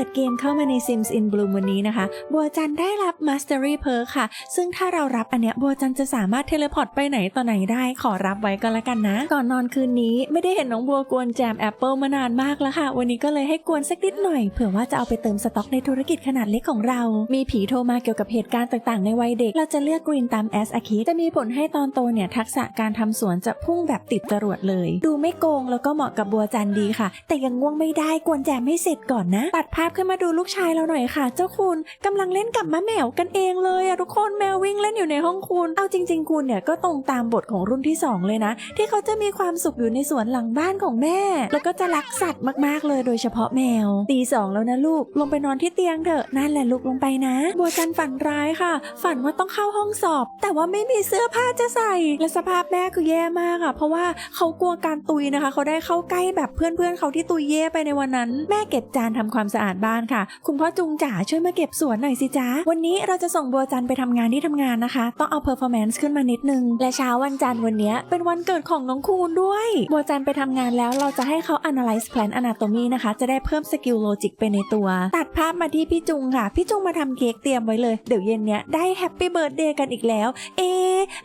ปิดเกมเข้ามาใน Sims in Bloom วันนี้นะคะ บัวจันได้รับ Mastery Perk ค่ะ ซึ่งถ้าเรารับอันเนี้ยบัวจันจะสามารถเทเลพอร์ตไปไหนต่อไหนได้ ขอรับไว้ก็แล้วกันนะ ก่อนนอนคืนนี้ไม่ได้เห็นน้องบัวกวนแจมแอปเปิลมานานมากแล้วค่ะ วันนี้ก็เลยให้กวนสักนิดหน่อย เผื่อว่าจะเอาไปเติมสต็อกในธุรกิจขนาดเล็กของเรา มีผีโทรมาเกี่ยวกับเหตุการณ์ต่างๆ ในวัยเด็ก เราจะเลือกกรีนตามแอสอาคิจะมีผลให้ตอนโตเนี่ยทักษะการทำสวนจะพุ่งแบบติดจรวดเลย ดูไม่โกงแล้วก็เหมาะกับบัวจันดีค่ะ แต่ยังง่วงไม่ได้กวนแจมให้เสร็จก่อนนะตัดภาพขึ้นมาดูลูกชายเราหน่อยค่ะ เจ้าคุณกำลังเล่นกับมะแมวกันเองเลยอะทุกคนแมววิ่งเล่นอยู่ในห้องคุณ เอาจริง ๆ คุณเนี่ยก็ตรงตามบทของรุ่นที่สองเลยนะ ที่เขาจะมีความสุขอยู่ในสวนหลังบ้านของแม่ แล้วก็จะรักสัตว์มากๆเลยโดยเฉพาะแมวตีสองแล้วนะลูกลงไปนอนที่เตียงเถอะนั่นแหละลูกลงไปนะ บัวจันฝันร้ายค่ะ ฝันว่าต้องเข้าห้องสอบ แต่ว่าไม่มีเสื้อผ้าจะใส่ และสภาพแม่คือแย่มากอะเพราะว่าเขากลัวการตุยนะคะ เขาได้เข้าใกล้แบบเพื่อนๆเขาที่ตุยเย่ไปในวันนั้น แม่เก็บจานทำความสะอาดบ้านค่ะ คุณพ่อจุงจ๋าช่วยมาเก็บสวนหน่อยสิจ๊ะ วันนี้เราจะส่งบัวจันไปทำงานที่ทำงานนะคะ ต้องเอา performance ขึ้นมานิดนึง และเช้าวันจันทร์วันนี้เป็นวันเกิดของน้องคูณด้วย บัวจันไปทำงานแล้วเราจะให้เขา analyze plan anatomy นะคะ จะได้เพิ่มสกิลโลจิกไปในตัว ตัดภาพมาที่พี่จุงค่ะ พี่จุงมาทำเค้กเตรียมไว้เลย เดี๋ยวเย็นเนี้ยได้แฮปปี้เบิร์ดเดย์กันอีกแล้ว เอ๊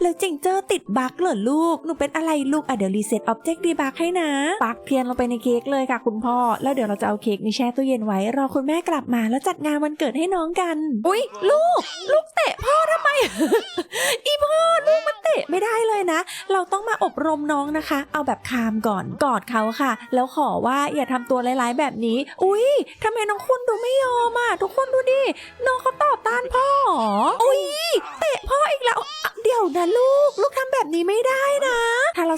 แล้วจิงเจอร์ติดบั๊กเหรอลูก หนูเป็นอะไรลูก อะเดี๋ยวรีเซ็ตออบเจกต์ดีบั๊กให้นะ ปักเทียนลงไปในเค้กเลยค่ะคุณพ่อ แล้วเดี๋ยวเราจะเอาเค้กนี้แช่ตู้เย็นไว้รอคุณแม่กลับมาแล้วจัดงานวันเกิดให้น้องกัน อุ้ยลูก ลูกเตะพ่อทำไม อีพ่อลูกมันเตะไม่ได้เลยนะ เราต้องมาอบรมน้องนะคะ เอาแบบคามก่อนกอดเขาค่ะ แล้วขอว่าอย่าทำตัวร้ายๆแบบนี้ อุ้ยทำไมน้องคุณดูไม่ยอมอะทุกคนดูดิน้องเขาตอบต้านพ่อ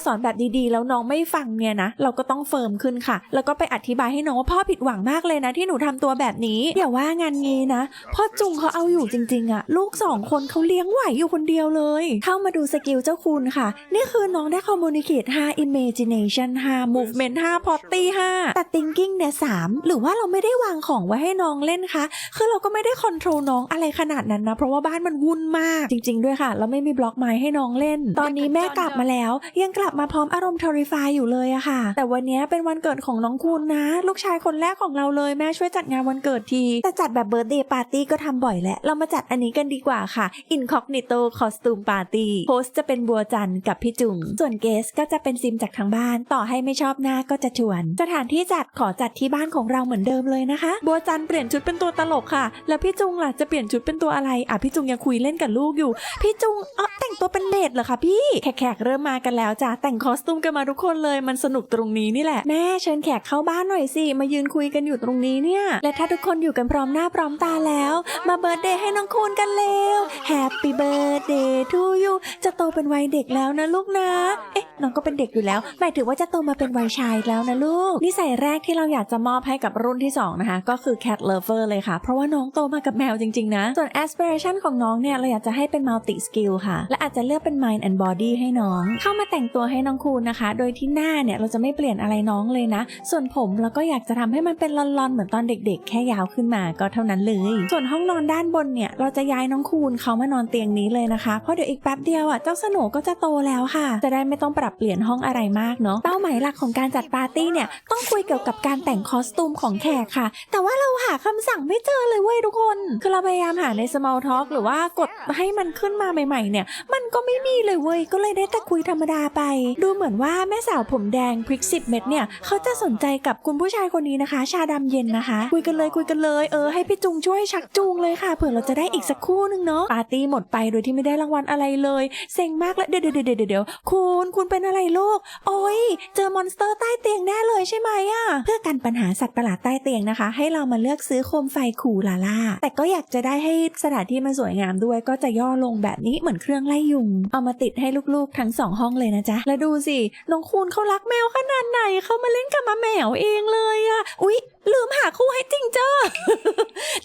สอนแบบดีๆ แล้วน้องไม่ฟังเนี่ยนะ เราก็ต้องเฟิร์มขึ้นค่ะ แล้วก็ไปอธิบายให้น้องว่าพ่อผิดหวังมากเลยนะ ที่หนูทำตัวแบบนี้เดี๋ยวว่างานงี้นะพ่อจุงเขาเอาอยู่จริงๆอะลูกสองคนเขาเลี้ยงไหวอยู่คนเดียวเลย เข้ามาดูสกิลเจ้าคุณค่ะ นี่คือน้องได้ communicate 5 imagination 5 movement 5 potty 5แต่ thinking เนี่ย3หรือว่าเราไม่ได้วางของไว้ให้น้องเล่นคะคือเราก็ไม่ได้คอนโทรลน้องอะไรขนาดนั้นนะ เพราะว่าบ้านมันวุ่นมากจริง ๆ ด้วยค่ะเราไม่มีบล็อกไม้ให้น้องเล่น ตอนนี้แม่กลับมาแล้ว ยังกลับมาพร้อมอารมณ์ทอริฟายอยู่เลยอะค่ะ แต่วันนี้เป็นวันเกิดของน้องคุณนะ ลูกชายคนแรกของเราเลยแม่ช่วยจัดงานวันเกิดทีแต่จัดแบบเบิร์ d เดย์ปาร์ตี้ก็ทำบ่อยแหละเรามาจัดอันนี้กันดีกว่าค่ะ Incognito Costume Party โฮสจะเป็นบัวจันกับพี่จุง ส่วนเกสก็จะเป็นซิมจากทางบ้าน ต่อให้ไม่ชอบหน้าก็จะชวน สถานที่จัดขอจัดที่บ้านของเราเหมือนเดิมเลยนะคะ บัวจันเปลี่ยนชุดเป็นตัวตลกค่ะ แล้วพี่จุงล่ะจะเปลี่ยนชุดเป็นตัวอะไรอะพี่จุงยังคุยเล่นกับลูกอยู่ พี่จุงเออแต่งตัวเป็นเมดเหรอคะพี่แขกๆเริ่มมากันแล้วจ้ะแแต่งคอสตูมกันมาทุกคนเลยมันสนุกตรงนี้นี่แหละ แม่เชิญแขกเข้าบ้านหน่อยสิ มายืนคุยกันอยู่ตรงนี้เนี่ย และถ้าทุกคนอยู่กันพร้อมหน้าพร้อมตาแล้ว มาเบิร์ดเดย์ให้น้องคูณกันเร็ว Happy birthday to you จะโตเป็นวัยเด็กแล้วนะลูกนะ เอ๊ะน้องก็เป็นเด็กอยู่แล้วหมายถึงว่าจะโตมาเป็นวัยชายแล้วนะลูกนิสัยแรกที่เราอยากจะมอบให้กับรุ่นที่ 2 นะคะ ก็คือ cat lover เลยค่ะ เพราะว่าน้องโตมากับแมวจริง ๆ นะ ส่วน aspiration ของน้องเนี่ย เราอยากจะให้เป็น multi skill ค่ะ และอาจจะเลือกเป็น mind and body ให้น้อง เข้ามาแต่งตัวให้ให้น้องคูณนะคะ โดยที่หน้าเนี่ยเราจะไม่เปลี่ยนอะไรน้องเลยนะ ส่วนผมเราก็อยากจะทำให้มันเป็นลอนๆเหมือนตอนเด็ก ๆ แค่ยาวขึ้นมาก็เท่านั้นเลย ส่วนห้องนอนด้านบนเนี่ยเราจะย้ายน้องคูณเขามานอนเตียงนี้เลยนะคะเพราะเดี๋ยวอีกแป๊บเดียวอะเจ้าสโนก็จะโตแล้วค่ะ จะได้ไม่ต้องปรับเปลี่ยนห้องอะไรมากเนาะเป้าหมายหลักของการจัดปาร์ตี้เนี่ยต้องคุยเกี่ยวกับการแต่งคอสตูมของแขกค่ะ แต่ว่าเราหาคำสั่งไม่เจอเลยเว้ยทุกคน คือเราพยายามหาใน small talk หรือว่ากดให้มันขึ้นมาใหม่ ๆ เนี่ย มันก็ไม่มีเลยเว้ยก็เลยได้แต่คุยธรรมดาไปดูเหมือนว่าแม่สาวผมแดงพริกสิบเม็ดเนี่ยเขาจะสนใจกับคุณผู้ชายคนนี้นะคะ ชาดำเย็นนะคะ คุยกันเลยคุยกันเลยเออให้พี่จุงช่วยชักจูงเลยค่ะเผื่อเราจะได้อีกสักคู่หนึ่งเนาะปาร์ตี้หมดไปโดยที่ไม่ได้รางวัลอะไรเลยเซ็งมากแล้วเดี๋ยวเดี๋ยวเดี๋ยวเดี๋ยวคุณคุณเป็นอะไรลูกโอ้ยเจอมอนสเตอร์ใต้เตียงแน่เลยใช่ไหมอะเพื่อกันปัญหาสัตว์ประหลาดใต้เตียงนะคะ ให้เรามาเลือกซื้อโคมไฟคูลาล่าแต่ก็อยากจะได้ให้สถานที่มันสวยงามด้วย ก็จะย่อลงแบบนี้เหมือนเครื่องไล่ยุง เอามาติดให้ลูกๆทั้งสองห้องเลยนะจ๊ะแล้วดูสิน้องคูณเขารักแมวขนาดไหนเขามาเล่นกับมาแมวเองเลยอะอุ๊ย ลืมหาคู่ให้จริงเจ้อ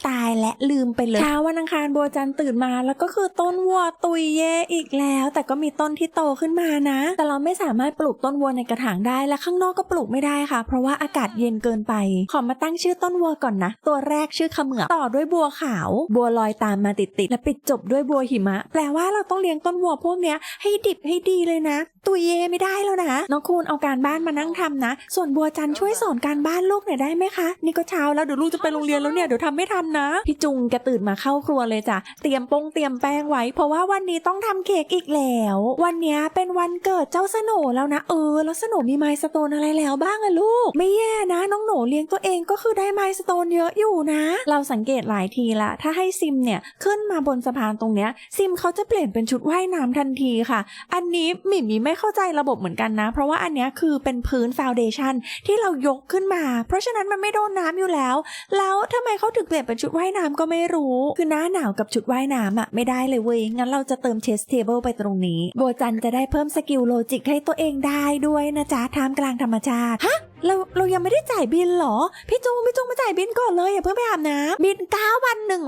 ตายแลืมไปเลยเช้าวันอังคารบัวจันตื่นมาแล้วก็คือต้นวัวตุยเยอีกแล้ว แต่ก็มีต้นที่โตขึ้นมานะ แต่เราไม่สามารถปลูกต้นวัวในกระถางได้และข้างนอกก็ปลูกไม่ได้ค่ะ เพราะว่าอากาศเย็นเกินไป ขอมาตั้งชื่อต้นวัวก่อนนะ ตัวแรกชื่อขมือต่อด้วยบัวขาว บัวลอยตามมาติดๆและปิดจบด้วยบัวหิมะ แปลว่าเราต้องเลี้ยงต้นวัวพวกเนี้ยให้ดิบให้ดีเลยนะ ตุยเยไม่ได้แล้วนะน้องคูณเอาการบ้านมานั่งทำนะ ส่วนบัวจันช่วยสอนการบ้านลูกหน่อยได้ไหมคะ นี่ก็เช้าแล้วเดี๋ยวลูกจะไปโรงเรียนแล้วเนี่ยเดี๋ยวทำไม่ทันนะพี่จุงแกตื่นมาเข้าครัวเลยจ้ะ เตรียมปงเตรียมแป้งไว้ เพราะว่าวันนี้ต้องทำเค้กอีกแล้ว วันนี้เป็นวันเกิดเจ้าสโหนแล้วนะ เออ แล้วสโหนมีไมล์สโตนอะไรแล้วบ้างอะลูก ไม่แย่นะ น้องโหนเลี้ยงตัวเองก็คือได้ไมล์สโตนเยอะอยู่นะ เราสังเกตหลายทีละ ถ้าให้ซิมเนี่ยขึ้นมาบนสะพานตรงเนี้ย ซิมเขาจะเปลี่ยนเป็นชุดว่ายน้ำทันทีค่ะ อันนี้มิมมีไม่เข้าใจระบบเหมือนกันนะ เพราะว่าอันเนี้ยคือเป็นพื้นฟาวเดชันที่เรายกขึ้นมา เพราะฉะนั้นมันไม่โดนน้ำอยู่แล้ว แล้วทำไมเขาถึงเปลี่ยนเป็นชุดว่ายน้ำก็็ไม่รู้ คือหน้าหนาวกับชุดว่ายน้ำอะไม่ได้เลยเว้ย งั้นเราจะเติมเชสเทเบิลไปตรงนี้ โบจันจะได้เพิ่มสกิลโลจิกให้ตัวเองได้ด้วยนะจ๊ะท่ามกลางธรรมชาติ ฮะ เราเรายังไม่ได้จ่ายบินเหรอ พี่จุงพี่จุงมาจ่ายบินก่อนเลยอย่าเพิ่งไปอาบน้ำบิน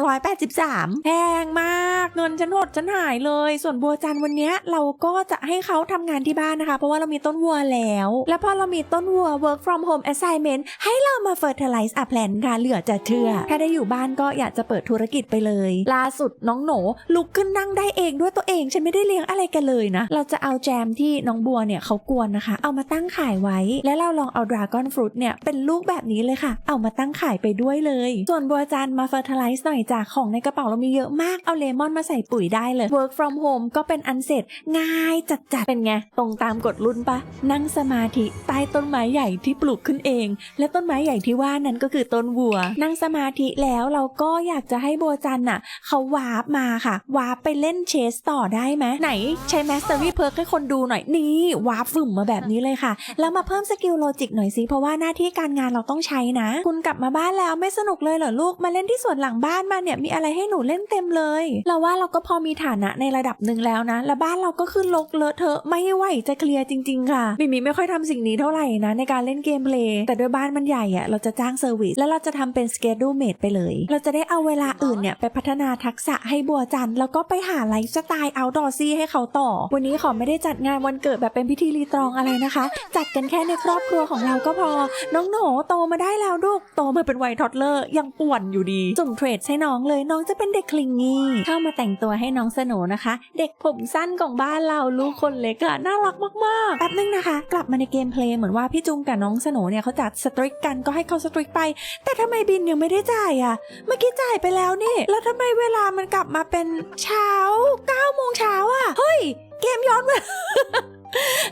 9,183แพงมากเงินฉันหดฉันหายเลย ส่วนบัวจันทร์วันเนี้ยเราก็จะให้เขาทำงานที่บ้านนะคะ เพราะว่าเรามีต้นวัวแล้ว และพอเรามีต้นวัว work from home assignment ให้เรามา fertilize a plant ค่ะเหลือจะเชื่อ ถ้าได้อยู่บ้านก็อยากจะเปิดธุรกิจไปเลยล่าสุดน้องโหนลุกขึ้นนั่งได้เองด้วยตัวเองฉันไม่ได้เลี้ยงอะไรกันเลยนะเราจะเอาแจมที่น้องบัวเนี่ยเขากวนนะคะ เอามาตั้งขายไว้และเราลองเอา dragon fruit เนี่ยเป็นลูกแบบนี้เลยค่ะ เอามาตั้งขายไปด้วยเลย ส่วนบัวจันมา fertilize หน่อยจากของในกระเป๋าเรามีเยอะมากเอาเลมอนมาใส่ปุ๋ยได้เลย work from home ก็เป็นอันเสร็จง่ายจัดๆเป็นไง ตรงตามกฎรุ่นปะ นั่งสมาธิใต้ต้นไม้ใหญ่ที่ปลูกขึ้นเอง และต้นไม้ใหญ่ที่ว่านั้นก็คือต้นวัว นั่งสมาธิแล้วเราก็อยากจะให้บัวจันน่ะเขาวาร์ปมาค่ะ วาร์ปไปเล่นเชสต่อได้ไหมไหนใช้แมสเตอรี่เพิร์กให้คนดูหน่อยนี่วาร์ปฟึ่มมาแบบนี้เลยค่ะแล้วมาเพิ่มสกิลโลจิกหน่อยสิเพราะว่าหน้าที่การงานเราต้องใช้นะ คุณกลับมาบ้านแล้วไม่สนุกเลยเหรอลูกมาเล่นที่สวนหลังบ้านมาเนี่ยมีอะไรให้หนูเล่นเต็มเลย เราว่าเราก็พอมีฐานะในระดับหนึ่งแล้วนะ และบ้านเราก็คือลกเลอะเทอะไม่ไหวจะเคลียร์จริง ๆ ค่ะมิมีไม่ค่อยทำสิ่งนี้เท่าไหร่นะในการเล่นเกมเพลย์แต่ด้วยบ้านมันใหญ่อะเราจะจ้างเซอร์วิสแล้วเราจะทำเป็นสเกดูเมดไปเลย เราจะได้เอาเวลาอื่นเนี่ยไปพัฒนาทักษะให้บัวจันแล้วก็ไปหาไลฟ์สไตล์เอาดอซี่ให้เขาต่อ วันนี้ขอไม่ได้จัดงานวันเกิดแบบเป็นพิธีรีตรองอะไรนะคะ จัดกันแค่ในครอบครัวของเราก็พอ น้องโหนโตมาได้แล้วลูก โตมาเป็นวัยทอดเลอร์ยังป่วนอยู่ดี จุ่มเทรดให้น้องเลยน้องจะเป็นเด็กคลิงงี้ เข้ามาแต่งตัวให้น้องสโหนนะคะ เด็กผมสั้นของบ้านเราลูกคนเล็กอะน่ารักมากๆแป๊บนึงนะคะ กลับมาในเกมเพลย์เหมือนว่าพี่จุงกับน้องสโหนเนี่ยเขาจัดสตริกกันก็ให้เขาสตริกไป แต่ทำไมบินยังไม่ได้จ่ายอะเมื่อกี้จ่ายไปแล้วนี่แล้วทำไมเวลามันกลับมาเป็นเช้า9โมงเช้าอะเฮ้ย เกมย้อนเวลา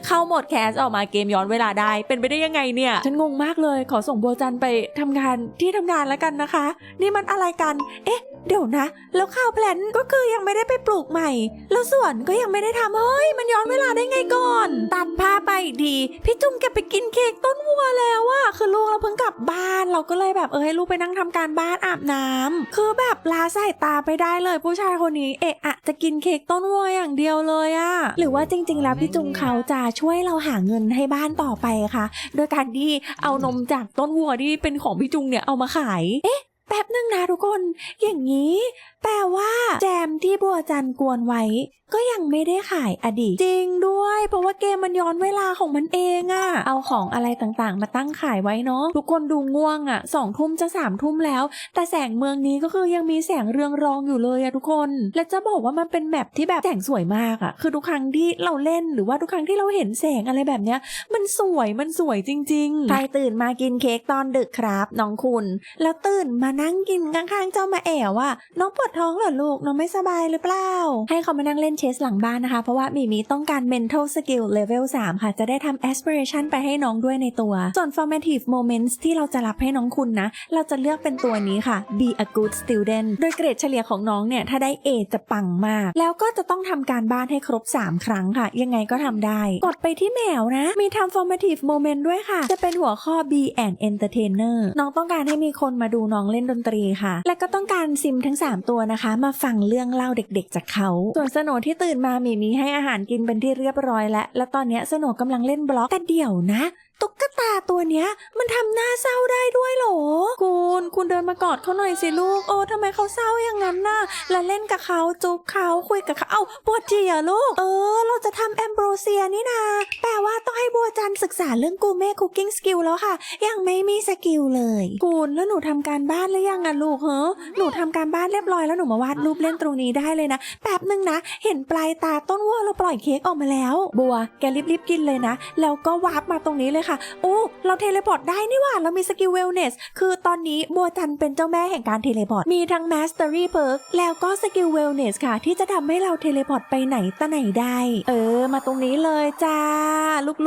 เข้าโหมดแคสออกมาเกมย้อนเวลาได้ เป็นไปได้ยังไงเนี่ย ฉันงงมากเลย ขอส่งบัวจันไปทำงานที่ทำงานแล้วกันนะคะ นี่มันอะไรกัน เอ๊ะ เดี๋ยวนะ แล้วข้าวแพลนก็คือยังไม่ได้ไปปลูกใหม่ แล้วสวนก็ยังไม่ได้ทำเฮ้ย มันย้อนเวลาได้ไงก่อน ตัดผ้าไปดี พี่จุ้มแกไปกินเค้กต้นวัวแล้วอะคือลูกเราเพิ่งกลับบ้าน เราก็เลยแบบเออให้ลูกไปนั่งทำการบ้านอาบน้ำคือแบบลาสายตาไปได้เลยผู้ชายคนนี้เอะอะจะกินเค้กต้นวัวอย่างเดียวเลยอะหรือว่าจริง ๆ แล้วพี่จุงเขาจะช่วยเราหาเงินให้บ้านต่อไปค่ะโดยการที่เอานมจากต้นวัวที่เป็นของพี่จุงเนี่ยเอามาขาย เอ๊ะ แป๊บนึงนะทุกคน อย่างนี้ แปลว่าแจมที่บัวจันกวนไว้ ก็ยังไม่ได้ขายอดีตจริงด้วย เพราะว่าเกมมันย้อนเวลาของมันเองอะเอาของอะไรต่างๆ มาตั้งขายไว้เนาะทุกคนดูง่วงอะสองทุ่มจะสามทุ่มแล้ว แต่แสงเมืองนี้ก็คือยังมีแสงเรืองรองอยู่เลยอะทุกคน และจะบอกว่ามันเป็นแมปที่แบบแสงสวยมากอะคือทุกครั้งที่เราเล่นหรือว่าทุกครั้งที่เราเห็นแสงอะไรแบบเนี้ย มันสวยมันสวยจริงๆใครตื่นมากินเค้กตอนดึกครับน้องคุณ แล้วตื่นมานั่งกินข้างๆเจ้ามาแอวอะน้องปวดท้องเหรอลูกน้องไม่สบายหรือเปล่า ให้เขามานั่งเล่นเชสหลังบ้านนะคะ เพราะว่ามีมีต้องการ mental skill level 3 ค่ะ จะได้ทำ aspiration ไปให้น้องด้วยในตัว ส่วน formative moments ที่เราจะรับให้น้องคุณนะ เราจะเลือกเป็นตัวนี้ค่ะ be a good student โดยเกรดเฉลี่ยของน้องเนี่ย ถ้าได้ A จะปังมาก แล้วก็จะต้องทำการบ้านให้ครบ 3 ครั้งค่ะ ยังไงก็ทำได้ กดไปที่แมวนะ มีทำ formative moment ด้วยค่ะ จะเป็นหัวข้อ be an entertainer น้องต้องการให้มีคนมาดูน้องเล่นดนตรีค่ะ และก็ต้องการซิมทั้ง 3 ตัวนะคะ มาฟังเรื่องเล่าเด็กๆ จากเขา ส่วนสโหนที่ตื่นมามีมีให้อาหารกินเป็นที่เรียบร้อยแล้ว แล้วตอนนี้สโนกำลังเล่นบล็อกแต่เดี๋ยวนะ ตุ๊กตาตัวเนี้ย มันทำหน้าเศร้าได้ด้วยเหรอ คุณ คุณเดินมากอดเขาหน่อยสิลูก โอ้ทำไมเขาเศร้าอย่างนั้นน่ะ แล้วเล่นกับเขาจุบเขาคุยกับเขา เอ้าปวจีเหรอลูก เออ เราจะทำแอมโบรเซียนี่นาแปลว่าต้องให้บัวจันศึกษาเรื่องกูเม่คุกกิ้งสกิลแล้วค่ะ ยังไม่มีสกิลเลย คุณแล้วหนูทำการบ้านหรือยังอะลูกเหรอหนูทำการบ้านเรียบร้อยแล้วหนูมาวาดรูปเล่นตรงนี้ได้เลยนะ แป๊บนึงนะ เห็นปลายตาต้นวัวเราปล่อยเค้กออกมาแล้ว บัว แกรีบๆกินเลยนะ แล้วก็วาร์ปมาตรงนี้เลยค่ะโอ้เราเทเลพอร์ตได้นี่ว่าเรามีสกิลเวลเนสคือตอนนี้บัวจันเป็นเจ้าแม่แห่งการเทเลพอร์ต มีทั้ง Mastery Perk แล้วก็สกิลเวลเนสค่ะ ที่จะทำให้เราเทเลพอร์ตไปไหนตะไหนได้ เออ มาตรงนี้เลยจ้า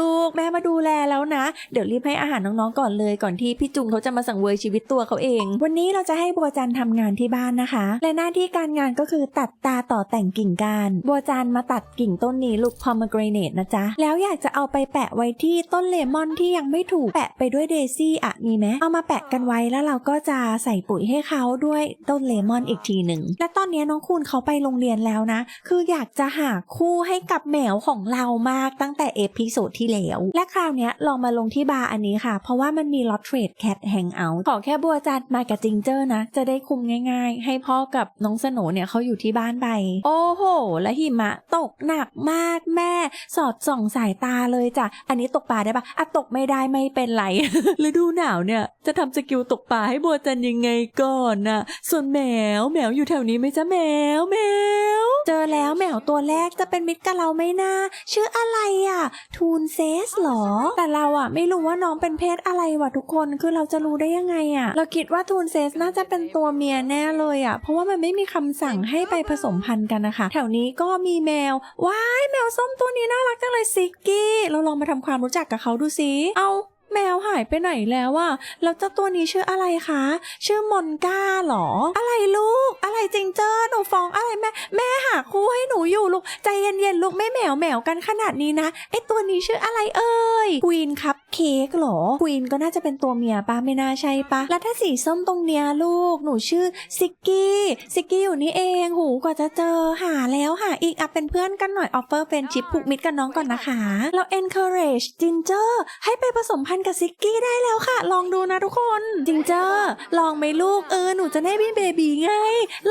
ลูกๆ แม่มาดูแลแล้วนะ เดี๋ยวรีบให้อาหารน้องๆก่อนเลยก่อนที่พี่จุงเขาจะมาสังเวยชีวิตตัวเขาเอง วันนี้เราจะให้บัวจันทำงานที่บ้านนะคะ และหน้าที่การงานก็คือตัดตาต่อแต่งกิ่งกานบัวจันมาตัดกิ่งต้นนี้ลูกพอม g r a n a t e นะจ๊ะแล้วอยากจะเอาไปแปะไว้ที่ต้นเลมอนที่ยังไม่ถูกแปะไปด้วยเดซี่อะมีไหมเอามาแปะกันไว้แล้วเราก็จะใส่ปุ๋ยให้เขาด้วยต้นเลมอนอีกทีหนึ่งและตอนนี้น้องคูณเขาไปโรงเรียนแล้วนะ คืออยากจะหาคู่ให้กับแมวของเรามากตั้งแต่เอพิโซดที่แล้วและคราวนี้ลองมาลงที่บาร์อันนี้ค่ะ เพราะว่ามันมีล็อตเทรดแคทแฮงเอาท์ขอแค่บัวจันมากับจิงเจอร์นะ จะได้คุมง่าย ๆ ให้พ่อกับน้องสโนเนี่ยเขาอยู่ที่บ้านไป โอ้โห และหิมะตกหนักมากแม่ สอดส่องสายตาเลยจ้ะอันนี้ตกปลาได้ปะอะตกไม่ได้ไม่เป็นไรฤดูหนาวเนี่ย จะทำสกิลตกปลาให้บัวจันยังไงก่อนน่ะส่วนแมวแมวอยู่แถวนี้ไหมจ๊ะแมวแมว เจอแล้วแมวตัวแรกจะเป็นมิตรกับเราไหมนะชื่ออะไรอะ ทูนเซสหรอ แต่เราอะ ไม่รู้ว่าน้องเป็นเพศอะไรวะทุกคนคือเราจะรู้ได้ยังไงอะ เราคิดว่าทูนเซสน่าจะเป็นตัวเมียแน่เลยอะ เพราะว่ามันไม่มีคำสั่งให้ไปผสมพันธุ์กันนะคะ แถวนี้ก็มีแมวว้ายแมวส้มตัวนี้น่ารักจังเลยซิกกี้ เราลองมาทำความรู้จักกับเขาดูสิเอา แมวหายไปไหนแล้วอะแล้วเจ้าตัวนี้ชื่ออะไรคะ ชื่อมอนก้าหรอ อะไรลูก อะไรจริงเจ้าหนูฟ้องอะไรแม่ แม่หาคู่ให้หนูอยู่ลูก ใจเย็นๆลูกไม่แมวแมวกันขนาดนี้นะ ไอตัวนี้ชื่ออะไรเอ่ยควีนคัพเค้กหรอควีนก็น่าจะเป็นตัวเมียปะไม่น่าใช่ปะ แล้วถ้าสีส้มตรงเนี้ยลูก หนูชื่อซิกกี้ ซิกกี้อยู่นี่เอง หูกว่าจะเจอ หาแล้วหาอีกอะเป็นเพื่อนกันหน่อยออฟเฟอร์เฟนชิปผูกมิตรกับน้องก่อนนะคะ เรา encourage จินเจอร์ให้ไปผสมพันธุ์กับซิกกี้ได้แล้วค่ะ ลองดูนะทุกคนจิงเจอร์ลองไหมลูกเออหนูจะได้มีเบบีไง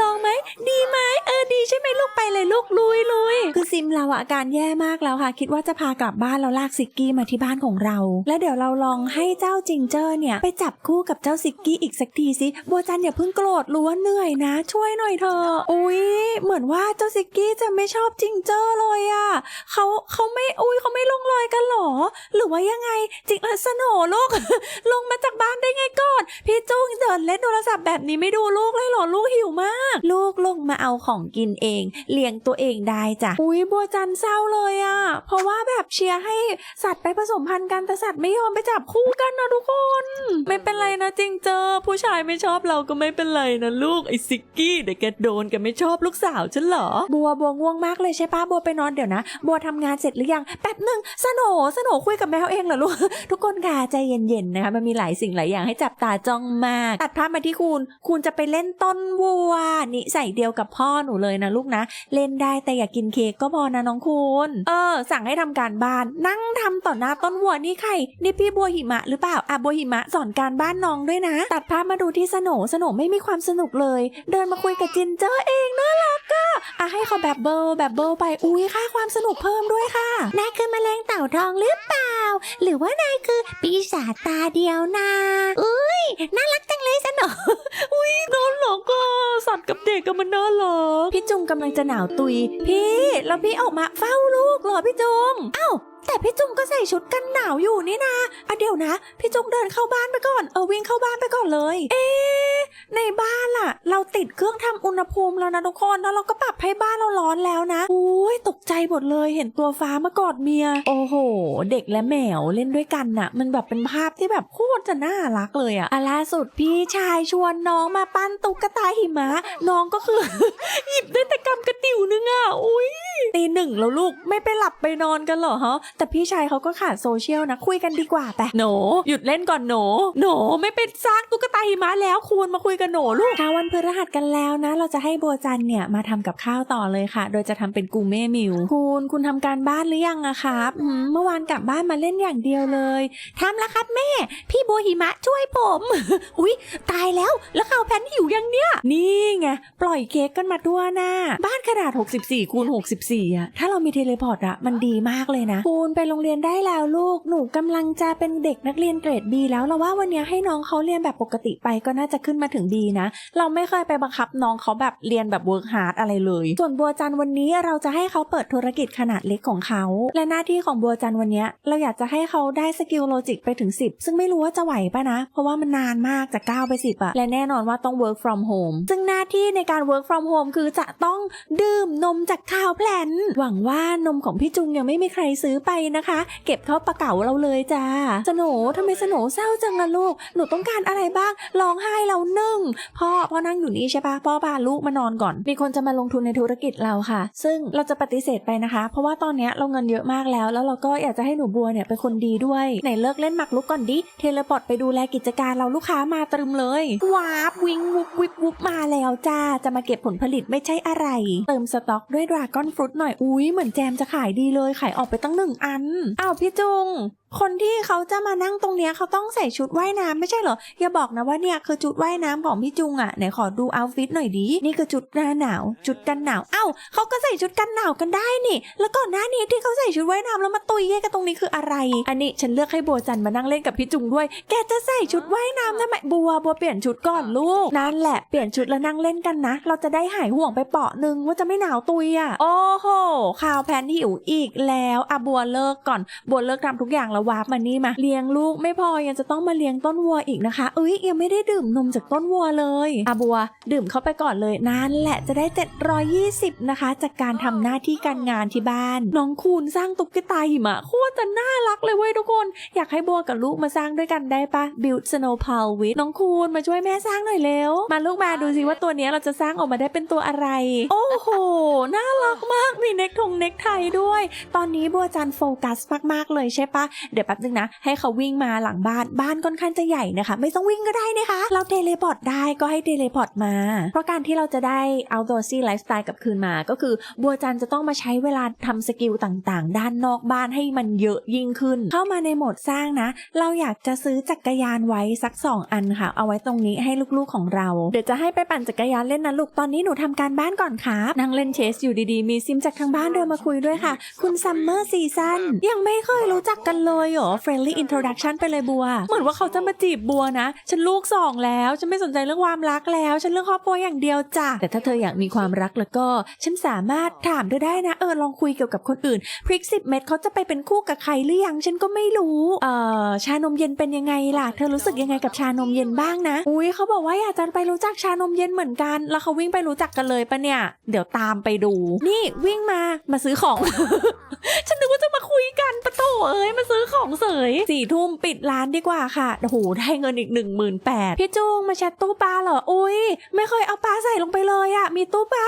ลองไหมดีไหมเออดีใช่ไหมลูกไปเลยลูกลุยลุยคือซิมเราอะอาการแย่มากแล้วค่ะ คิดว่าจะพากลับบ้านแล้วลากซิกกี้มาที่บ้านของเรา แล้วเดี๋ยวเราลองให้เจ้าจิงเจอร์เนี่ยไปจับคู่กับเจ้าซิกกี้อีกสักทีสิบัวจันอย่าเพิ่งโกรธรู้ว่าเหนื่อยนะ ช่วยหน่อยเถอะอุ้ยเหมือนว่าเจ้าซิกกี้จะไม่ชอบจิงเจอร์เลยอะเขาเขาไม่อุ้ยเขาไม่ลงรอยกันหรอ หรือว่ายังไงจิงเออสโหนลูก ลงมาจากบ้านได้ไงก่อน พี่จุ้งเดินเล่นโทรศัพท์แบบนี้ไม่ดูลูกเลยหรอลูกหิวมาก ลูกลงมาเอาของกินเอง เลี้ยงตัวเองได้จ้ะอุ้ยบัวจันเศร้าเลยอะ่ะ เพราะว่าแบบเชียร์ให้สัตว์ไปผสมพันธุ์กันแต่สัตว์ไม่ยอมไปจับคู่กันนะทุกคน ไม่เป็นไรนะจริงเจอ ผู้ชายไม่ชอบเราก็ไม่เป็นไรนะลูกไอ้ซิกกี้เดี๋ยวแกโดนแกไม่ชอบลูกสาวฉันเหรอ บัวบัวง่วงมากเลยใช่ปะบัวไปนอนเดี๋ยวนะ บัวทำงานเสร็จหรือยังแป๊บหนึ่งสโหนสโหนคุยกับแมวเองเหรอลูกทุกคนค่ะใจเย็นๆนะคะ มันมีหลายสิ่งหลายอย่างให้จับตาจ้องมาก ตัดภาพมาที่คุณ คุณจะไปเล่นต้นวัวนิสัยเดียวกับพ่อหนูเลยนะลูกนะ เล่นได้แต่อย่ากินเค้กก็พอนะน้องคุณ เออ สั่งให้ทำการบ้าน นั่งทำต่อหน้าต้นวัวนี่ใครนี่พี่บัวหิมะหรือเปล่าอะบัวหิมะสอนการบ้านน้องด้วยนะ ตัดภาพมาดูที่สโหนสโหนไม่มีความสนุกเลย เดินมาคุยกับจินเจอเองน่ารักอะอะให้เขาแบบเบลแบบเบลไปอุ้ยค่าความสนุกเพิ่มด้วยค่ะนายคือแมลงเต่าทองหรือเปล่า หรือว่านายคือปีศาจตาเดียวนาอุ้ยน่ารักจังเลยสโหนออุ้ยน่ารักก็สัตว์กับเด็กก็มันน่ารักพี่จุงกำลังจะหนาวตุย พี่ แล้วพี่ออกมาเฝ้าลูกเหรอพี่จุงเอ้า แต่พี่จุงก็ใส่ชุดกันหนาวอยู่นี่นะอะเดี๋ยวนะ พี่จุงเดินเข้าบ้านไปก่อน เออวิ่งเข้าบ้านไปก่อนเลย เอ๊ในบ้านล่ะ เราติดเครื่องทำอุณหภูมิแล้วนะทุกคน แล้วเราก็ปรับให้บ้านเราร้อนแล้วนะอุ้ยตกใจหมดเลยเห็นตัวฟ้ามากอดเมีย โอ้โห เด็กและแมวเล่นด้วยกันน่ะ มันแบบเป็นภาพที่แบบโคตรจะน่ารักเลยอะอะล่าสุดพี่ชายชวนน้องมาปั้นตุ๊กตาหิมะ น้องก็คือ หยิบได้แต่กำกระติวนึงอะอุ้ยตีหนึ่งแล้วลูกไม่ไปหลับไปนอนกันเหรอฮะแต่พี่ชายเขาก็ขาดโซเชียลนะคุยกันดีกว่าไปหนูหยุดเล่นก่อนหนูหนูไม่เป็นสร้างตุ๊กตาหิมะแล้วควรมาคุยกันหนูลูกเช้าวันพฤหัสกันแล้วนะ เราจะให้บัวจันเนี่ยมาทำกับข้าวต่อเลยค่ะ โดยจะทำเป็นกูเม่มิวคุณคุณทำการบ้านหรือยังอะครับอืมเมื่อวานกลับบ้านมาเล่นอย่างเดียวเลยทำแล้วครับแม่ พี่บัวหิมะช่วยผม อุ๊ย ตายแล้วแล้วข่าวแพนหิวยังเนี่ย นี่ไงปล่อยเค้กกันมาทั่วหน้า บ้านขนาด 64คูณ64อะถ้าเรามีเทเลพอร์ตอะมันดีมากเลยนะคุณไปโรงเรียนได้แล้วลูก หนูกำลังจะเป็นเด็กนักเรียนเกรด B แล้วเราว่าวันนี้ให้น้องเขาเรียนแบบปกติไปก็น่าจะขึ้นมาถึง B นะ เราไม่เคยไปบังคับน้องเขาแบบเรียนแบบเวิร์กฮาร์ดอะไรเลย ส่วนบัวจันวันนี้เราจะให้เขาเปิดธุรกิจขนาดเล็กของเขา และหน้าที่ของบัวจันวันนี้เราอยากจะให้เขาได้สกิลโลจิกไปถึง 10 ซึ่งไม่รู้ว่าจะไหวปะนะ เพราะว่ามันนานมากจาก9ไป 10อะและแน่นอนว่าต้อง work from home ซึ่งหน้าที่ในการ work from home คือจะต้องดื่มนมจากข้าวแพลนหวังว่านมของพี่จุงยังไม่มีใครซื้อไปนะคะ เก็บเข้าปะเก๋าเราเลยจ้าสโหนทำไมสโหนเศร้าจังล่ะลูก หนูต้องการอะไรบ้างร้องไห้แล้วนึ่งพ่อพ่อนั่งอยู่นี่ใช่ปะพ่อพาลูกมานอนก่อน มีคนจะมาลงทุนในธุรกิจเราค่ะ ซึ่งเราจะปฏิเสธไปนะคะ เพราะว่าตอนนี้เราเงินเยอะมากแล้ว แล้วเราก็อยากจะให้หนูบัวเนี่ยเป็นคนดีด้วยไหนเลิกเล่นหมักลุกก่อนดิเทเลพอร์ตไปดูแลกิจการเราลูกค้ามาตรึมเลยวาบวิงวุบวิบวุบมาแล้วจ้าจะมาเก็บผลผลิตไม่ใช่อะไร เติมสต็อกด้วยดราก้อนฟรุตหน่อยอุ้ยเหมือนแจมจะขายดีเลยขายออกไปตั้งหนึ่งอัน อ้าวพี่จุง คนที่เขาจะมานั่งตรงเนี้ยเขาต้องใส่ชุดว่ายน้ำไม่ใช่เหรอ อย่าบอกนะว่าเนี่ยคือชุดว่ายน้ำของพี่จุงอะ่ะไหนขอดูเอาฟิตหน่อยดิ นี่คือชุดหน้าหนาว ชุดกันหนาว เอ้าเขาก็ใส่ชุดกันหนาวกันได้นี่ แล้วก่อนหน้านี้ที่เขาใส่ชุดว่ายน้ำแล้วมาตุยเย่กันตรงนี้คืออะไร อันนี้ฉันเลือกให้บัวจันมานั่งเล่นกับพี่จุงด้วย แกจะใส่ชุดว่ายน้ำทำไมบัวบัวเปลี่ยนชุดก่อนลูก นั่นแหละเปลี่ยนชุดแล้วนั่งเล่นกันนะ เราจะได้หายห่วงไปเปาะนึงว่าจะไม่หนาวตุยอะ โอ้โหข่าวแพนหิวอีกแล้วอะบัวเลิกก่อน บัวเลิกทำทุกอย่างแล้ววาร์ปมานี่มาเลี้ยงลูกไม่พอยังจะต้องมาเลี้ยงต้นวัวอีกนะคะเอ้ยยังไม่ได้ดื่มนมจากต้นวัวเลยอะบัว ดื่มเข้าไปก่อนเลยนั่นแหละจะได้ 720 นะคะ จากการทำหน้าที่การงานที่บ้าน น้องคูณสร้างตุ๊กตาหิมะโคตรจะน่ารักเลยเว้ยทุกคน อยากให้บัวกับลูกมาสร้างด้วยกันได้ปะ Build Snow Pal with น้องคูณมาช่วยแม่สร้างหน่อยเร็ว มาลูกมาดูสิว่าตัวนี้เราจะสร้างออกมาได้เป็นตัวอะไร โอ้โห น่ารักมาก มีเน็กทงเน็กไทด้วย ตอนนี้บัวจันโฟกัสมากๆเลยใช่ปะเดี๋ยวแป๊บนึงนะ ให้เขาวิ่งมาหลังบ้าน บ้านค่อนข้างจะใหญ่นะคะ ไม่ต้องวิ่งก็ได้นะคะ เราเทเลพอร์ตได้ก็ให้เทเลพอร์ตมา เพราะการที่เราจะได้ outdoorsy lifestyle กับคืนมา ก็คือบัวจันจะต้องมาใช้เวลาทำสกิลต่างๆ ด้านนอกบ้านให้มันเยอะยิ่งขึ้น เข้ามาในโหมดสร้างนะ เราอยากจะซื้อจักรยานไว้สัก 2 อันค่ะ เอาไว้ตรงนี้ให้ลูกๆของเรา เดี๋ยวจะให้ไปปั่นจักรยานเล่นนะลูก ตอนนี้หนูทำการบ้านก่อนครับนั่งเล่นเชสอยู่ดีๆ มีซิมจากทางบ้านเดินมาคุยด้วยค่ะ คุณซัมเมอร์ซีซันยังไม่เคยรู้จักกันเลยเหรอ friendly introduction ไปเลยบัว เหมือนว่าเขาจะมาจีบบัวนะ ฉันลูกสองแล้ว ฉันไม่สนใจเรื่องความรักแล้ว ฉันเรื่องครอบครัวอย่างเดียวจ้ะ แต่ถ้าเธออยากมีความรักแล้วก็ ฉันสามารถถามเธอได้นะ เออลองคุยเกี่ยวกับคนอื่น พริกสิบเม็ดเขาจะไปเป็นคู่กับใครหรือยัง ฉันก็ไม่รู้ เอ่อ ชานมเย็นเป็นยังไงล่ะ เธอรู้สึกยังไงกับชานมเย็นบ้างนะ อุ้ยเขาบอกว่าอยากจะไปรู้จักชานมเย็นเหมือนกัน แล้วเขาวิ่งไปรู้จักกันเลยปะเนี่ย เดี๋ยวตามไปดู นี่วิ่งมา มาซื้อของ ฉันนึกว่าจะมาคุยกันปะโถเอ้ย มาซื้อของเสยสี่ทุ่มปิดร้านดีกว่าค่ะโอ้โหได้เงินอีกหนึ่งหมื่นแปดพี่จุงมาแชทตู้ปลาเหรออุ้ยไม่เคยเอาปลาใส่ลงไปเลยอะมีตู้ปลา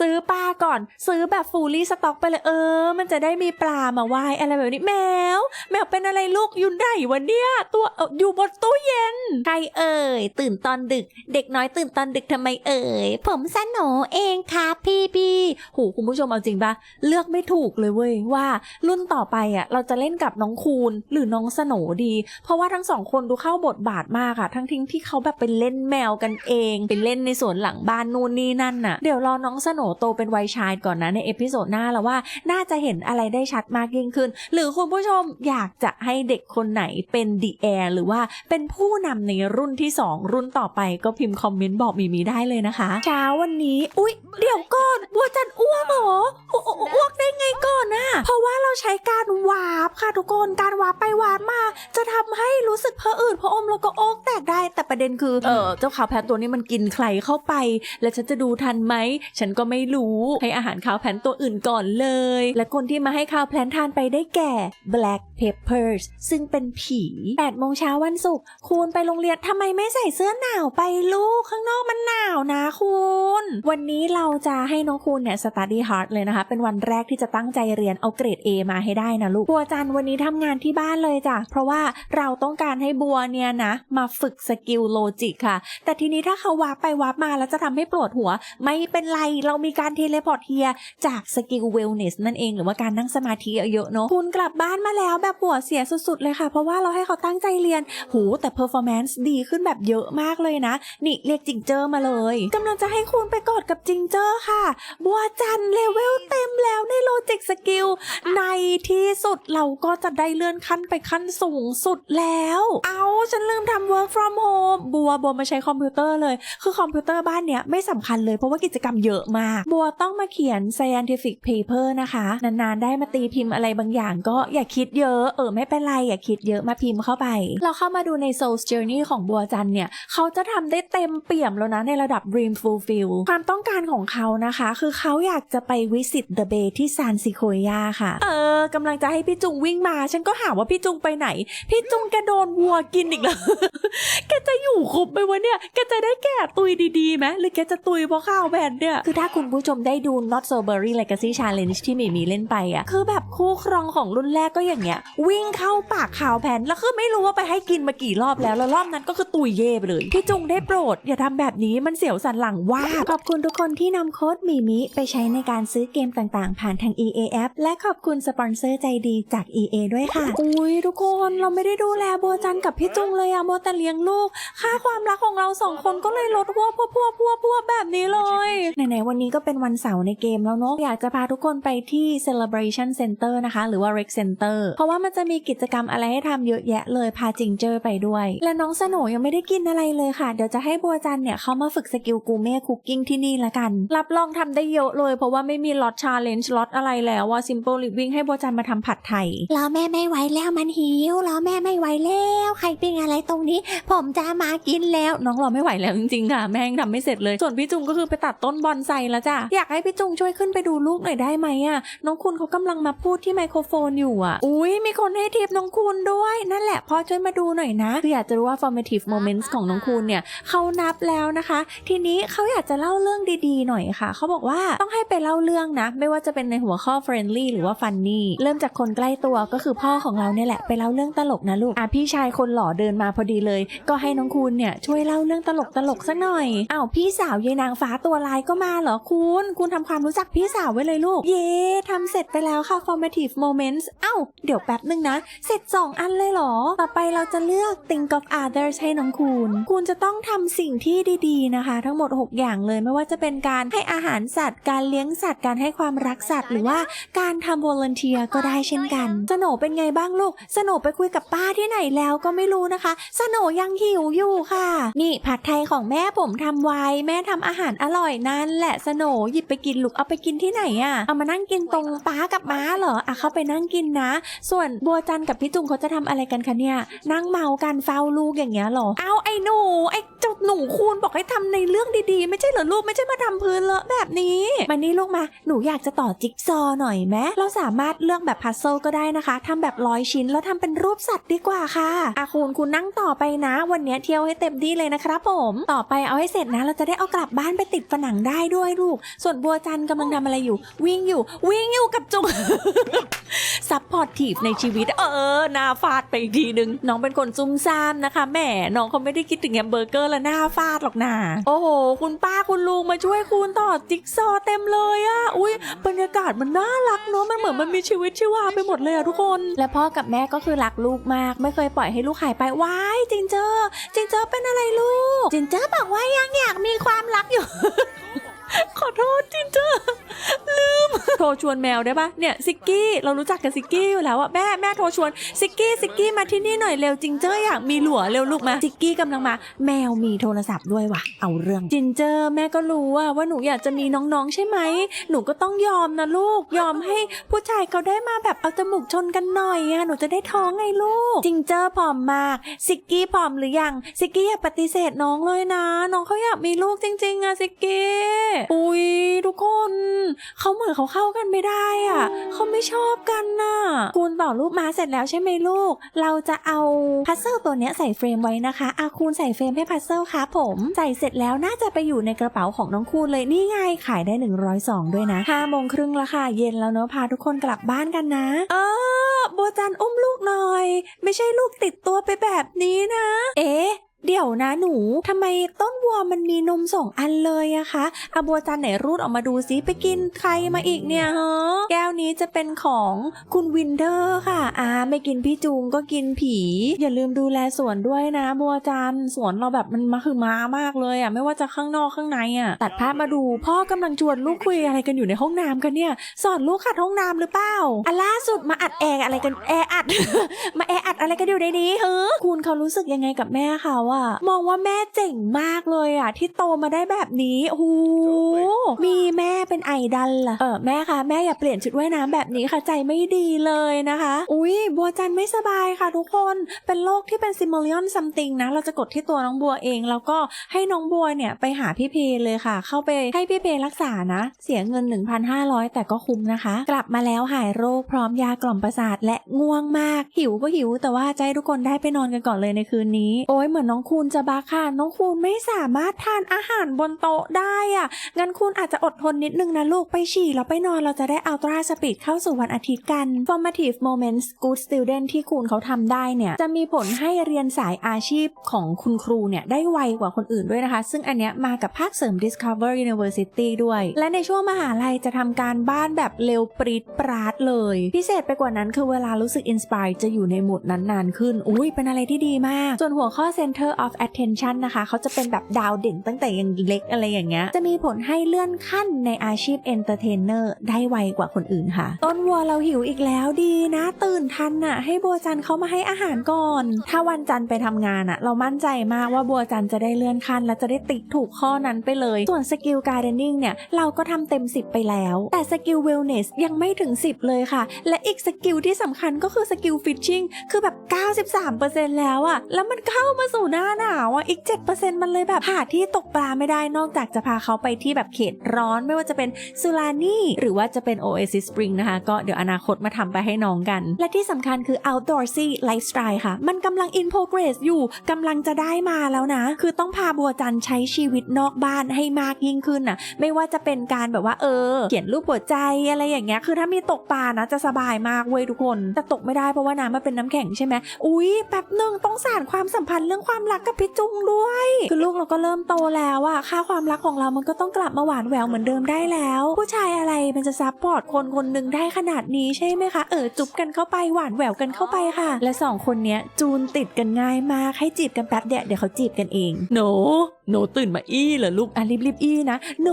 ซื้อปลาก่อน ซื้อแบบฟูลี่สต็อกไปเลยเออ มันจะได้มีปลามาว่ายอะไรแบบนี้แมว แมวเป็นอะไรลูกอยุ่ไหนวันเนี้ยตัวออยู่บนตู้เย็นใครเอ่ยตื่นตอนดึก เด็กน้อยตื่นตอนดึกทำไมเอ่ยผมสโนเองครับพี่พี่โหคุณผู้ชมเอาจริงปะเลือกไม่ถูกเลยเว้ยว่า รุ่นต่อไปอะ เราจะเล่นกับน้องคูณหรือน้องสโนดี เพราะว่าทั้งสองคนดูเข้าบทบาทมากอะทั้งทิ้งที่เขาแบบเป็นเล่นแมวกันเองเป็นเล่นในสวนหลังบ้านนู่นนี่นั่นน่ะเดี๋ยวรอน้องสโนโตเป็นวัยชายก่อนนะในเอพิโซดหน้าแล้วว่าน่าจะเห็นอะไรได้ชัดมากยิ่งขึ้น หรือคุณผู้ชมอยากจะให้เด็กคนไหนเป็นดีแอร์หรือว่าเป็นผู้นำในรุ่นที่ 2 รุ่นต่อไปก็พิมพ์คอมเมนต์บอกมีมีได้เลยนะคะ เช้าวันนี้ อุ๊ย เดี๋ยวก่อนบัวจันอ้วกเหรออ้วกได้ไงก่อนน่ะเพราะว่าเราใช้การวาร์ปค่ะทุกคคนการวาร์ปไปวาร์ปมา จะทำให้รู้สึกพะอืดพะอมแล้วก็โอกแตกได้ แต่ประเด็นคือเออเจ้าขาวแพนตัวนี้มันกินใครเข้าไป และฉันจะดูทันไหมฉันก็ไม่รู้ให้อาหารขาวแพนตัวอื่นก่อนเลย และคนที่มาให้ขาวแพนทานไปได้แก่ Black Peppers ซึ่งเป็นผี8โมงเช้าวันศุกร์คุณไปโรงเรียนทำไมไม่ใส่เสื้อหนาวไปลูกข้างนอกมันหนาวนะคุณวันนี้เราจะให้น้องคุณเนี่ย study hard เลยนะคะ เป็นวันแรกที่จะตั้งใจเรียนเอาเกรด A มาให้ได้นะลูกบัวจันทร์วันนี้ทำงานที่บ้านเลยจ้ะ เพราะว่าเราต้องการให้บัวเนี่ยนะ มาฝึกสกิลโลจิกค่ะ แต่ทีนี้ถ้าเขาวาร์ปไปวาร์ปมาแล้วจะทำให้ปวดหัว ไม่เป็นไรเรามีการเทเลพอร์ตเฮียจากสกิลเวลเนสนั่นเองหรือว่าการนั่งสมาธิเยอะๆเนาะคุณกลับบ้านมาแล้วแบบหัวเสียสุดๆเลยค่ะ เพราะว่าเราให้เขาตั้งใจเรียนหูแต่เพอร์ฟอร์แมนซ์ดีขึ้นแบบเยอะมากเลยนะ นี่เรียกจิงเจอร์มาเลยกำลังจะให้คุณไปกอดกับจิงเจอร์ค่ะ บัวจันเลเวลเต็มแล้วในโลจิกสกิลในที่สุดเราก็จะได้เลื่อนขั้นไปขั้นสูงสุดแล้ว เอาฉันลืมทำ work from home บัวบัวมาใช้คอมพิวเตอร์เลย คือคอมพิวเตอร์บ้านเนี้ยไม่สำคัญเลยเพราะว่ากิจกรรมเยอะมาก บัวต้องมาเขียน scientific paper นะคะ นานๆ ได้มาตีพิมพ์อะไรบางอย่างก็อย่าคิดเยอะ เออไม่เป็นไร อย่าคิดเยอะมาพิมพ์เข้าไป เราเข้ามาดูใน Soul's Journey ของบัวจันเนี่ย เขาจะทำได้เต็มเปี่ยมแล้วนะในระดับ Dream Fulfill ความต้องการของเขานะคะ คือเขาอยากจะไปวิสิต The Bay ที่ซานซิโคยาค่ะ เออกำลังจะให้พี่จุงวิ่งมาฉันก็หาว่าพี่จุงไปไหน พี่จุงแกโดนวัวกินอีกแล้วแกจะอยู่ครบไหมวะเนี่ยแกจะได้แก่ตุยดีๆไหมหรือแกจะตุยเพราะข้าวแบนเนี่ย คือถ้าคุณผู้ชมได้ดู Not So Berry Legacy Challenge ที่มีมีเล่นไปอะ คือแบบคู่ครองของรุ่นแรกก็อย่างเงี้ย วิ่งเข้าปากข่าวแผนแล้วคือไม่รู้ว่าไปให้กินมากี่รอบแล้ว แล้วรอบนั้นก็คือตุยเย่ไปเลย พี่จุงได้โปรด อย่าทำแบบนี้มันเสียวสันหลังว่าขอบคุณทุกคนที่นำโค้ดมีมิไปใช้ในการซื้อเกมต่างๆ ผ่านทาง EA App และขอบคุณสปอนเซอร์ใจดีจาก EA ด้วยค่ะ อุ้ยทุกคนเราไม่ได้ดูแลบัวจันกับพี่จุงเลยอะโมวแต่เลี้ยงลูก ค่าความรักของเราสองคนก็เลยลดพัวพัวพัวพัวพัวแบบนี้เลยไหนๆวันนี้ก็เป็นวันเสาร์ในเกมแล้วเนาะอยากจะพาทุกคนไปที่ Celebration Center นะคะ หรือว่า Rec Center เพราะว่ามันจะมีกิจกรรมอะไรให้ทำเยอะแยะเลยพาจิงเจอร์ไปด้วย และน้องสโหนยังไม่ได้กินอะไรเลยค่ะ เดี๋ยวจะให้บัวจันเนี่ยเขามาฝึกสกิลกูเม่คุกกิ้งที่นี่ละกัน รับรองทำได้เยอะเลย เพราะว่าไม่มีล็อตชาเลนจ์ล็อตอะไรแล้วว่า Simple Living ให้บัวจันมาทำผัดไทยรอแม่ม่ไม่ไหวแล้วมันหิวรอแม่ไม่ไหวแล้วใครเป็นอะไรตรงนี้ ผมจะมากินแล้ว น้องรอไม่ไหวแล้วจริงๆค่ะแม่งทำไม่เสร็จเลย ส่วนพี่จุงก็คือไปตัดต้นบอนไซแล้วจ้ะอยากให้พี่จุงช่วยขึ้นไปดูลูกหน่อยได้ไหมอะน้องคุณเขากำลังมาพูดที่ไมโครโฟนอยู่อะอุ้ยมีคนให้ทิปน้องคุณด้วยนั่นแหละพ่อช่วยมาดูหน่อยนะคืออยากจะรู้ว่า formative moments ของน้องคุณเนี่ยเขานับแล้วนะคะ ทีนี้เขาอยากจะเล่าเรื่องดีๆหน่อยค่ะเขาบอกว่าต้องให้ไปเล่าเรื่องนะ ไม่ว่าจะเป็นในหัวข้อ friendly หรือว่า funny เริ่มจากคนใกล้ตัวก็คือือพ่อของเราเนี่ยแหละไปเล่าเรื่องตลกนะลูกอะพี่ชายคนหล่อเดินมาพอดีเลย ก็ให้น้องคุณเนี่ยช่วยเล่าเรื่องตลกตลกสักหน่อยอ้าวพี่สาวยายนางฟ้าตัวลายก็มาเหรอคุณ คุณทำความรู้จักพี่สาวไว้เลยลูก เย้ทำเสร็จไปแล้วค่ะ formative moments เอ้าเดี๋ยวแป๊บนึงนะ เสร็จ 2 อันเลยเหรอ ต่อไปเราจะเลือก think of others ให้น้องคุณ คุณจะต้องทำสิ่งที่ดีๆนะคะ ทั้งหมด 6 อย่างเลยไม่ว่าจะเป็นการให้อาหารสัตว์ การเลี้ยงสัตว์การให้ความรักสัตว์ หรือว่าการทำ volunteer ก็ได้เช่นกันสโหนเป็นไงบ้างลูก สโหนไปคุยกับป้าที่ไหนแล้วก็ไม่รู้นะคะ สโหนยังหิวอยู่ค่ะ นี่ผัดไทยของแม่ผมทำไว้ แม่ทำอาหารอร่อยนั่นแหละสโหนหยิบไปกินลูกเอาไปกินที่ไหนอะเอามานั่งกินตรงป้ากับม้าเหรอ อะเข้าไปนั่งกินนะ ส่วนบัวจันกับพี่จุงเขาจะทำอะไรกันคะเนี่ย นั่งเมากันเฝ้าลูกอย่างเงี้ยเหรอ เอาไอ้หนูไอ้ หนูคูณบอกให้ทำในเรื่องดีๆ ไม่ใช่เหรอลูกไม่ใช่มาทำพื้นเลอะแบบนี้มานี่ลูกมา หนูอยากจะต่อจิ๊กซอหน่อยไหมเราสามารถเลือกแบบพัซเซิลก็ได้นะคะทำแบบร้อยชิ้นแล้วทำเป็นรูปสัตว์ดีกว่าค่ะอาคุณคุณนั่งต่อไปนะ วันนี้เที่ยวให้เต็มที่เลยนะครับผม ต่อไปเอาให้เสร็จนะ เราจะได้เอากลับบ้านไปติดผนังได้ด้วยลูก ส่วนบัวจันกำลังทำอะไรอยู่ วิ่งอยู่ วิ่งอยู่กับจุงซัพพอร์ตทีฟในชีวิต เออหน้าฟาดไปอีกทีนึง น้องเป็นคนซุ่มซ่ามนะคะแหมน้องเขาไม่ได้คิดถึงแฮมเบอร์เกอร์และน้าฟาดหรอกนาโอ้โห คุณป้าคุณลุงมาช่วยคูณต่อจิ๊กซอว์เต็มเลยอะอุ้ยบรรยากาศมันน่ารักเนอะมันเหมือนมันมีชีวิตชีวาไปหมดเลยอะทุกคน และพ่อกับแม่ก็คือรักลูกมาก ไม่เคยปล่อยให้ลูกหายไปว้ายจิงเจอจิงเจอเป็นอะไรลูกจินเจอบอกว่ายังอยากมีความรักอยู่ ขอโทษจินเจอร์ลืม โทรชวนแมวได้ปะเนี่ยซิกกี้เรารู้จักกับซิกกี้อยู่แล้วอะแม่แม่โทรชวนซิกกี้ซิกกี้มาที่นี่หน่อยเร็วจิงเจอร์อยากมีหลัวเร็วลูกมาซิกกี้กำลังมา แมวมีโทรศัพท์ด้วยว่ะเอาเรื่องจินเจอร์แม่ก็รู้ว่าว่าหนูอยากจะมีน้องๆใช่ไหมหนูก็ต้องยอมนะลูกยอมให้ผู้ชายเขาได้มาแบบเอาจมูกชนกันหน่อยอะหนูจะได้ท้องไงลูกจิงเจอร์ผอมมากซิกกี้ผอมหรือยังซิกกี้อย่าปฏิเสธน้องเลยนะ น้องเขาอยากมีลูกจริงๆอะซิกกี้อุ้ยทุกคนเขาเหมือนเขาเข้ากันไม่ได้อะเขาไม่ชอบกันน่ะคุณต่อรูปมาเสร็จแล้วใช่ไหมลูก เราจะเอาพัซเซิลตัวเนี้ยใส่เฟรมไว้นะคะอาคูณใส่เฟรมให้พัซเซิลครับผมใส่เสร็จแล้วน่าจะไปอยู่ในกระเป๋าของน้องคูณเลยนี่ไงขายได้ 102 ด้วยนะ5โมงครึ่งละค่ะ เย็นแล้วเนอะพาทุกคนกลับบ้านกันนะ เออโบวจันอุ้มลูกหน่อย ไม่ใช่ลูกติดตัวไปแบบนี้นะ เอ๊ะ เดี๋ยวนะหนูทำไมต้นวัวมันมีนมสองอันเลยอะคะอาบัวจันไหนรูดออกมาดูซิไปกินใครมาอีกเนี่ยฮะแก้วนี้จะเป็นของคุณวินเดอร์ค่ะอาไม่กินพี่จูงก็กินผี อย่าลืมดูแลสวนด้วยนะ บัวจันสวนเราแบบมันมาคือมามากเลยอะไม่ว่าจะข้างนอกข้างในอะตัดภาพมาดูพ่อกำลังชวนลูกคุยอะไรกันอยู่ในห้องน้ำกันเนี่ย สอนลูกขัดห้องน้ำหรือเปล่าอันล่าสุดมาอัดแอร์อะไรกันแอร์อัด มาแอร์อัดอะไรกันอยู่ในนี้เฮ้อคุณเขารู้สึกยังไงกับแม่เขาอะมองว่าแม่เจ๋งมากเลยอะที่โตมาได้แบบนี้โอ้โหมีแม่เป็นไอดอลล่ะเออแม่คะแม่อย่าเปลี่ยนชุดว่ายน้ำแบบนี้ค่ะใจไม่ดีเลยนะคะ อุ้ยบัวจันไม่สบายค่ะทุกคนเป็นโรคที่เป็นซิม l ล o อนซัมติงนะเราจะกดที่ตัวน้องบัวเอง แล้วก็ให้น้องบัวเนี่ยไปหาพี่เพเลยค่ะ เข้าไปให้พี่เพรักษานะ เสียเงิน 1,500 แต่ก็คุ้มนะคะ กลับมาแล้วหายโรคพร้อมยากล่อมประสาทและง่วงมากหิวก็หิว แต่ว่าจะให้ทุกคนได้ไปนอนกันก่อนเลยในคืนนี้ โอ้ยเหมือนน้องคูณจะบาค่ะน้องคูณไม่สามารถทานอาหารบนโต๊ะได้อะงั้นคุณอาจจะอดทนนิดนึงนะลูกไปฉี่แล้วไปนอนเราจะได้อัลตราสปีดเข้าสู่วันอาทิตย์กัน formative moments good student ที่คุณเขาทำได้เนี่ยจะมีผลให้เรียนสายอาชีพของคุณครูเนี่ยได้ไวกว่าคนอื่นด้วยนะคะ ซึ่งอันเนี้ยมากับภาคเสริม Discover University ด้วย และในช่วงมหาลัยจะทำการบ้านแบบเร็วปรีดปราดเลย พิเศษไปกว่านั้นคือเวลารู้สึก inspire จะอยู่ในหมดนั้นนานขึ้น อุ้ยเป็นอะไรที่ดีมาก ส่วนหัวข้อ center of attention นะคะ เขาจะเป็นแบบดาวเด่นตั้งแต่ยังเล็กอะไรอย่างเงี้ย จะมีผลให้เลื่อนขั้นในอาชีพ entertainer ได้ไวกว่าคนอื่นค่ะ ต้นวัวเราหิวอีกแล้วดีนะ ตื่นทันน่ะ ให้บัวจันเขามาให้อาหารก่อน ถ้าวันจันไปทำงานอะเรามั่นใจมากว่าบัวจันจะได้เลื่อนขั้น และจะได้ติ๊กถูกข้อนั้นไปเลย ส่วนสกิลการ์เดนนิ่งเนี่ย เราก็ทำเต็ม 10 ไปแล้ว แต่สกิลเวลเนสยังไม่ถึง 10 เลยค่ะ และอีกสกิลที่สำคัญก็คือสกิลฟิชชิ่งคือแบบ 93%แล้วอะแล้วมันเข้ามาสู่หน้าหนาวอะอีก 7%มันเลยแบบหาที่ตกปลาไม่ได้นอกจากจะพาเขาไปที่แบบเขตร้อนไม่ว่าจะเป็นซูลานี่ หรือว่าจะเป็น Oasis Spring นะคะ ก็เดี๋ยวอนาคตมาทำไปให้น้องกัน และที่สำคัญคือ outdoorsy lifestyle ค่ะ มันกำลัง in progress อยู่กำลังจะได้มาแล้วนะ คือต้องพาบัวจันใช้ชีวิตนอกบ้านให้มากยิ่งขึ้นน่ะ ไม่ว่าจะเป็นการแบบว่าเออ เขียนรูปหัวใจอะไรอย่างเงี้ย คือถ้ามีตกปลานะจะสบายมากเว้ยทุกคน แต่ตกไม่ได้เพราะว่าน้ำมันเป็นน้ำแข็งใช่ไหม อุ๊ยแป๊บหนึ่งต้องสานความสัมพันธ์เรื่องความรักกับพี่จุงด้วย คือลูกเราก็เริ่มโตแล้วอะค่าความรักของเรามันก็ต้องกลับมาหวานแหววเหมือนเดิมได้แล้ว ผู้ชายอะไรมันจะซับพอร์ตคนคนหนึ่งได้ขนาดนี้ใช่ไหมคะ เออจุบกันเข้าไปหวานแหววกันเข้าไปค่ะ และสองคนเนี้ยจูนติดกันง่ายมากให้จีบกันแป๊บเดียวเดี๋ยวเขาจีบกันเองโนโนตื่นมาอี้เหรอลูกอะรีบๆอี้นะโน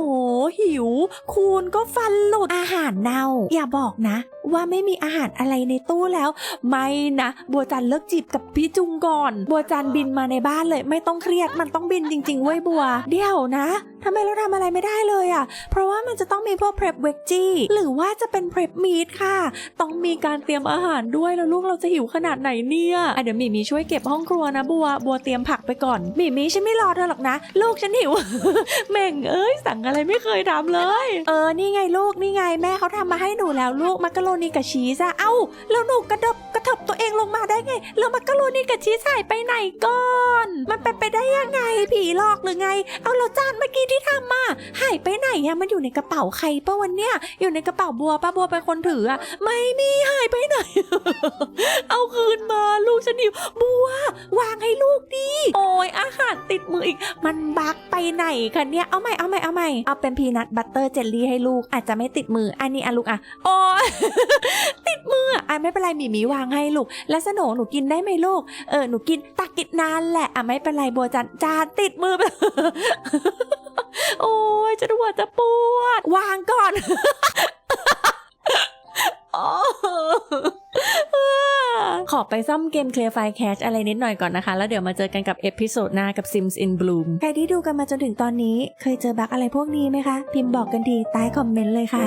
หิวคูณก็ฟันหลุดอาหารเน่า อย่าบอกนะ ว่าไม่มีอาหารอะไรในตู้แล้ว ไม่นะ บัวจันเลิกจีบกับพี่จุงก่อน บัวจันบินมาในบ้านเลย ไม่ต้องเครียดมันต้องบินจริง ๆ เว้ยบัว เดี๋ยวนะทำไมเราทำอะไรไม่ได้เลยอะ่ะ เพราะว่ามันจะต้องมีพวก prep v e g จี้หรือว่าจะเป็น prep meat ค่ะ ต้องมีการเตรียมอาหารด้วยแล้วลูกเราจะหิวขนาดไหนเนี่ยอะเดี๋ยวมีมีช่วยเก็บห้องครัวนะบัว บัวเตรียมผักไปก่อนมีมีฉันไม่รอเธอหรอกนะลูกฉันหิว แม่งเอ้ยสั่งอะไรไม่เคยทำเลย เออนี่ไงลูกนี่ไงแม่เขาทำมาให้หนูแล้วลูกมักกะโรนีกับชีสอะเอ้าแล้วหนูกระดบกระเถิบตัวเองลงมาได้ไงแล้วมักกะโรนีกับชีสหายไปไหนก่อน มันเป็นไปได้ยังไงผีหลอกหรือไง เอาแล้วจานเมื่อกี้ที่ทำมาหายไปไหนอะมันอยู่ในกระเป๋าใครปะวันเนี้ยอยู่ในกระเป๋าบัวป้าบัวเป็นคนถืออะไม่มีหายไปไหน เอาคืนมาลูกฉันหิวบัววางให้ลูกดิโอ้ยอาหารติดมืออีกมันบักไปไหนคะเนี่ย เอาใหม่เอาใหม่เอาใหม่เอาเป็นพีนัทบัตเตอร์เจลลี่ให้ลูกอาจจะไม่ติดมืออันนี้อะลูกอะโอ้ติดมืออะไม่เป็นไรมีมีวางให้ลูก แล้วสโหนหนูกินได้ไหมลูกเออหนูกินตักกินนานแหละอะไม่เป็นไรบัวจันจานติดมือไปโอ้ยจะปวดจะปวด วางก่อน ขอไปซ่อมเกม Clear File Cache อะไรนิดหน่อยก่อนนะคะ แล้วเดี๋ยวมาเจอกันกับเอพิโซดหน้ากับ Sims in Bloom ใครที่ดูกันมาจนถึงตอนนี้ เคยเจอบั๊กอะไรพวกนี้ไหมคะ พิมพ์บอกกันทีใต้คอมเมนต์เลยค่ะ